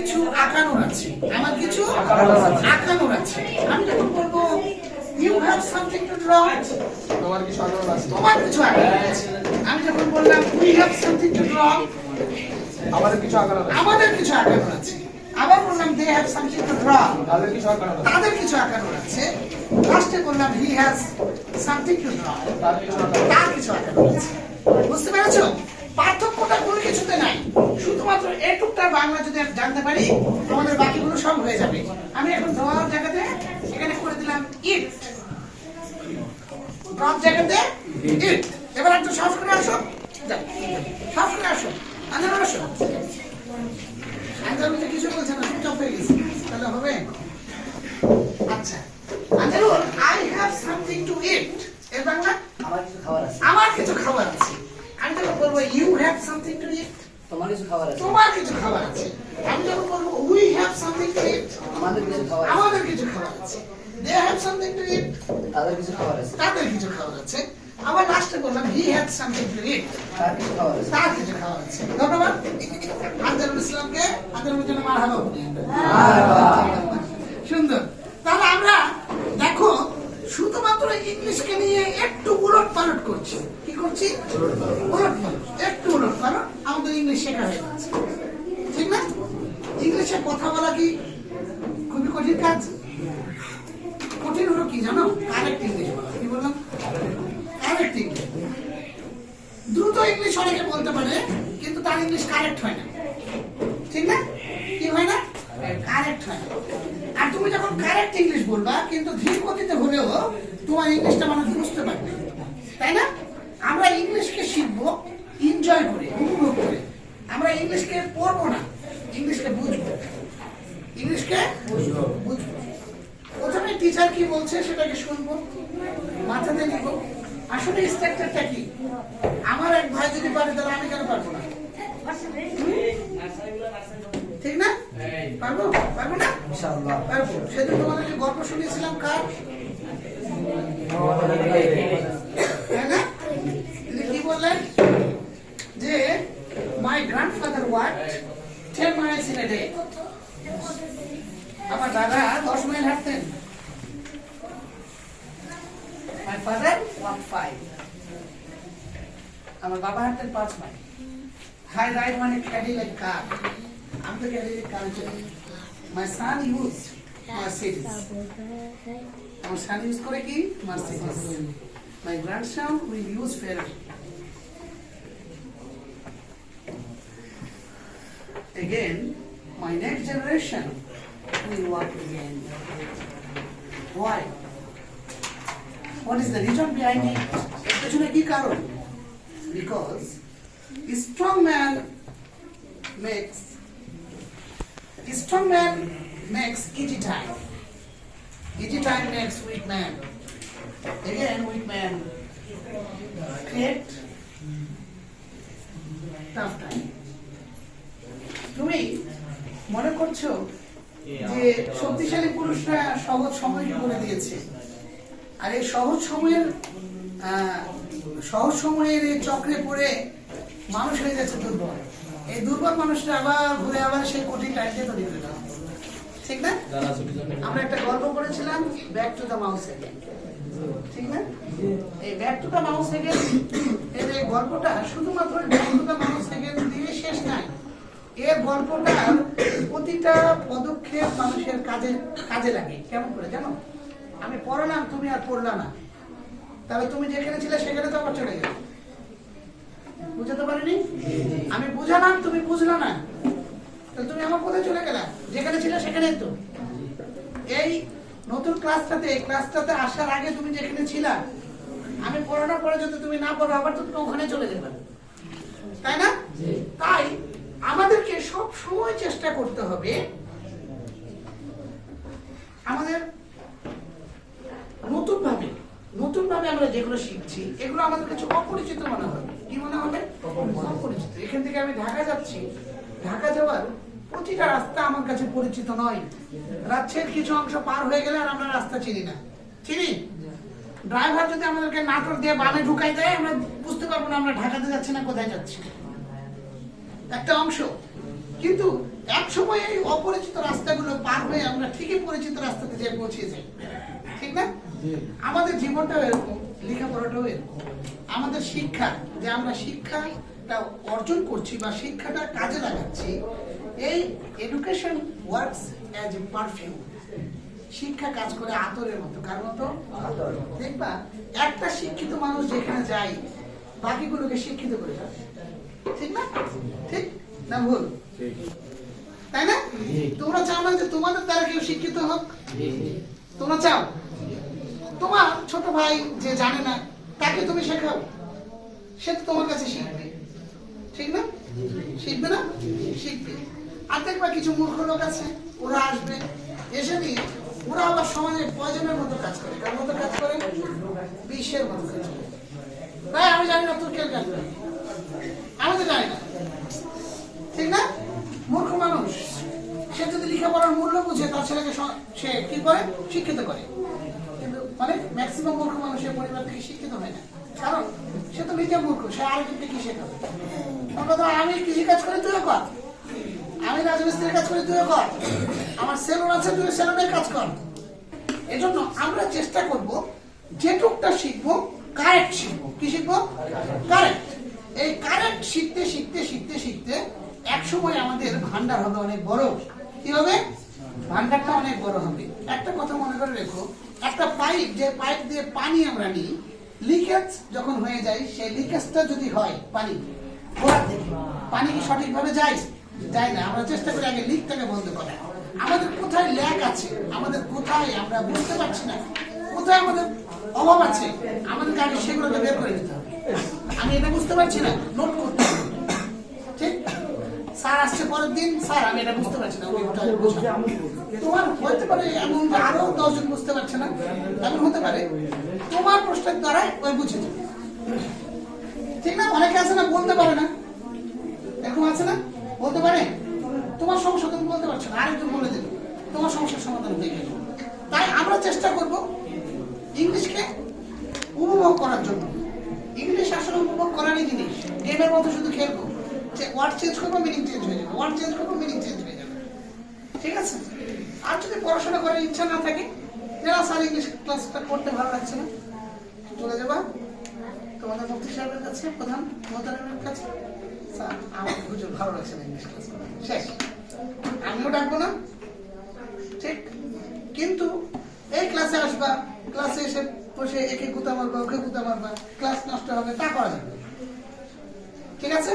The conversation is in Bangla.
কিছু আঁকানোর আছে আমার কিছু আঁকানোর আছে। আমি যখন বলব you have something to draw তোমার কিছু আগ্রহ আছে তোমার কিছু আঁকানোর আছে আমি যখন বললাম we have something to draw আমাদের কিছু আগ্রহ আছে আমাদের কিছু আঁকানোর আছে আবার বললাম they have something to draw তাদের কিছু আগ্রহ আছে তাদের কিছু আঁকানোর আছে লাস্টে বললাম he has something to draw তার কিছু আঁকানোর আছে বুঝতে পেরেছ পার্থক্যটা কোনো কিছুতে নাই। শুধুমাত্র এটুকটা বাংলা যদি জানতে পারি, আমাদের বাকিগুলো সব হয়ে যাবে। আমি এখন দেওয়ার জায়গাতে, এখানে করে দিলাম ইট। ড্রপ জায়গাতে ইট। এবার একটু সাহস করে আসো সাহস করে আসো আন্দার আসো আন্দার কিছু বলছে না, চুপচাপ হয়ে গেছে। তাহলে হবে? আচ্ছা আন্দারুল I have something to eat এর বাংলা আমার কিছু খাবার আছে আমার কিছু খাবার আছে আমি যখন বলব you have something to eat তোমার কিছু খাবার আছে। তোমার কিছু খাবার আছে। আমি যখন বলব we have something to eat আমাদের কিছু খাবার আছে। আমাদের কিছু খাবার আছে। They have something to eat তাদের কিছু খাবার আছে। তাদের কিছু খাবার আছে। আবার লাস্টে বললাম he have something to eat তার কিছু খাবার আছে। তার কিছু খাবার আছে। ধন্যবাদ। আজহারুল ইসলামকে আজহারুল জন্য মার হাবা। সুন্দর। তাহলে আমরা শুধুমাত্র ইংলিশকে নিয়ে একটু উলট পালট করছি। কি করছি? উলট পালট। একটু উলট পালট। আমাদের ইংলিশ শেখা হয়ে ঠিক না? ইংলিশে কথা বলা কি খুবই কঠিন কাজ? কঠিন হলো কি জানো? কারেক্ট ইংলিশ বলা। কি বললাম? Correct English. দ্রুত ইংলিশ অনেকে বলতে পারে, কিন্তু তার ইংলিশ কারেক্ট হয় না। ঠিক না? কি হয় না? কারেক্ট হয় না। যখন কারেক্ট ইংলিশ বলবা কিন্তু ধীর গতিতে হলেও তোমার ইংলিশটা মানুষ বুঝতে পারবে। তাই না? আমরা ইংলিশকে শিখব এনজয় করে উপভোগ করে। আমরা ইংলিশকে পড়ব না ইংলিশকে বুঝব। ইংলিশকে বুঝব। বুঝব। প্রথমে টিচার কি বলছে সেটাকে শুনব মাথাতে নিব। আসলে স্ট্রাকচারটা কি? আমার এক ভাই যদি পারে তাহলে আমি কেন পারব না? ঠিক না? পারব? পারব না? ইনশাআল্লাহ। সেদিন তোমাদের যে গল্প শুনিয়েছিলাম কার? না? কি বললেন? যে my grandfather work ten miles in আমার দাদা দশ মাইল হাঁটতেন। মাই ফাদার ওয়াক ফাইভ আমার বাবা হাঁটতেন পাঁচ মাইল। হাই রাইড মানে ক্যাডিলেক কার আমি তো ক্যাডিলেক কার সান ইউজ মার্সিডিজ আমার সান ইউজ করে কি Mercedes my grandson will use Ferrari Again, my next generation will walk again. Why? What is the reason behind it? Because a strong man makes strong man makes easy time. Easy time makes weak man. Again, weak man create tough time. তুমি মনে করছ যে শক্তিশালী পুরুষরা সহজ সময়কে করে দিয়েছে আর এই সহজ সময়ের সহজ সময়ের এই চক্রে পড়ে মানুষ হয়ে যাচ্ছে দুর্বল এই দুর্বল মানুষরা আবার ঘুরে আবার সেই কঠিন টাইমকে তৈরি ঠিক না? আমরা একটা গল্প করেছিলাম ব্যাক টু দ্য মাউস গল্পটা শুধুমাত্র শেষ নাই। প্রতিটা পদক্ষেপ মানুষের কাজে কাজে লাগে। কেমন করে জানো? আমি পড়ালাম, তুমি আর পড়লা না। তাহলে তুমি যেখানে ছিলে সেখানে তো আবার চলে গেলে। বুঝাতে পারিনি? আমি বুঝালাম তুমি বুঝলা না। তাহলে তুমি আমার কোথায় চলে গেলা? যেখানে ছিলে সেখানেই তো। এই নতুন ক্লাসটাতে এই ক্লাসটাতে আসার আগে তুমি যেখানে ছিলা আমি পড়ানোর পরে যদি তুমি না পড়ো আবার তো তুমি ওখানে চলে যাবে। তাই না? তাই আমাদেরকে সব সময় চেষ্টা করতে হবে আমাদের নতুন ভাবে নতুন ভাবে আমরা যেগুলো শিখছি এগুলো আমাদের কাছে অপরিচিত মনে হবে কি মনে হবে অপরিচিত এখান থেকে আমি ঢাকা যাচ্ছি। ঢাকা যাওয়ার প্রতিটা রাস্তা আমার কাছে পরিচিত নয়। রাজ্যের কিছু অংশ পার হয়ে গেলে আর আমরা রাস্তা চিনি না। চিনি? ড্রাইভার যদি আমাদেরকে নাটক দিয়ে বামে ঢুকাই দেয় আমরা বুঝতে পারব না আমরা ঢাকাতে যাচ্ছি না কোথায় যাচ্ছি। একটা অংশ। কিন্তু এক সময় এই অপরিচিত রাস্তাগুলো পার হয়ে আমরা ঠিকই পরিচিত রাস্তাতে যেয়ে পৌঁছে যাই। ঠিক না? আমাদের জীবনটাও এরকম। লেখাপড়াটাও এরকম। আমাদের শিক্ষা যে আমরা শিক্ষাটা অর্জন করছি বা শিক্ষাটা কাজে লাগাচ্ছি এই education works as a perfume শিক্ষা কাজ করে আতরের মতো কার মতো? দেখবা একটা শিক্ষিত মানুষ যেখানে যায় বাকিগুলোকে শিক্ষিত করে ফেলে ঠিক না? ঠিক না ভুল? তাই না? তোমরা চাও না যে তোমাদের দ্বারা কেউ শিক্ষিত হোক? তোমরা চাও? তোমার ছোট ভাই যে জানে না, তাকে তুমি শেখাও। সে তো তোমার কাছে শিখবে। ঠিক না? শিখবে না? শিখবে। আর দেখবা কিছু মূর্খ লোক আছে, ওরা আসবে, এসে নিয়ে ওরা আবার সমাজের প্রয়োজনের মতো কাজ করে। কার মতো কাজ করে? বিশ্বের মতো কাজ করে। ভাই, আমি জানি না তোর কেউ জানবে আমি তো জানি না। বুঝে তার ছেলেকে সে কি করে? শিক্ষিত করে। মানে ম্যাক্সিমাম মূর্খ মানুষের পরিবার থেকে শিক্ষিত হয় না। কারণ সে তো নিজে মূর্খ সে আরেকজনকে কি শেখাবে কথা, আমি কৃষি কাজ করি তুইও কর। আমি রাজমিস্ত্রির কাজ করি তুইও কর। আমার সেলুন আছে তুই সেলুনের কাজ কর। এজন্য আমরা চেষ্টা করব যেটুকটা শিখব কারেক্ট শিখব। কি শিখব? কারেক্ট এই কারেক্ট শিখতে শিখতে শিখতে শিখতে এক সময় আমাদের ভান্ডার হবে অনেক বড়। কি হবে? ভান্ডারটা অনেক বড় হবে। একটা কথা মনে করে রেখো, একটা পাইপ, যে পাইপ দিয়ে পানি আমরা নিই, লিকেজ যখন হয়ে যায়, সেই লিকেজটা যদি হয় পানি পানি কি সঠিকভাবে যায়? যায় না। আমরা চেষ্টা করি আগে লিকটাকে বন্ধ করা আমাদের কোথায় ল্যাক আছে? আমাদের কোথায় আমরা বুঝতে পারছি না। কোথায় আমাদের অভাব আছে? আমাদেরকে আগে সেগুলোকে বের করে নিতে হবে। আমি এটা বুঝতে পারছি না। নোট করতে স্যার আসছে পরের দিন? স্যার আমি এটা বুঝতে পারছি না। তোমার হতে পারে এমন আরও দশজন বুঝতে পারছে না এমন হতে পারে তোমার প্রশ্নের দ্বারাই ওই বুঝে যাবে ঠিক না? অনেকে আছে না বলতে পারে না। এরকম আছে না? বলতে পারে? তোমার সমস্যা তুমি বলতে পারছ না আরেকজন বলে দেবে তোমার সমস্যার সমাধান হয়ে গেল। তাই আমরা চেষ্টা করব ইংলিশকে উপভোগ করার জন্য। ইংলিশ আসলে উপভোগ করারই জিনিস। গেমের মতো শুধু খেলব। ওয়ার্ড চেঞ্জ করব মিনিং চেঞ্জ হয়ে যাবে। ওয়ার্ড চেঞ্জ করব মিনিং চেঞ্জ হয়ে যাবে। ঠিক আছে? আর যদি পড়াশোনা করার ইচ্ছা না থাকে যারা স্যার ইংলিশ ক্লাসটা করতে ভালো লাগছে না, চলে যাবা। তোমাদের মুফতি সাহেবের কাছে, প্রধান মোতালেবের কাছে। স্যার, আমার হুজুর ভালো লাগছে না ইংলিশ ক্লাস শেষ। আমিও ডাকবো না। ঠিক? কিন্তু এই ক্লাসে আসবা ক্লাসে এসে বসে একে গুতা মারবা, ওকে গুতা মারবা ক্লাস নষ্ট হবে, তা করা যাবে ঠিক আছে?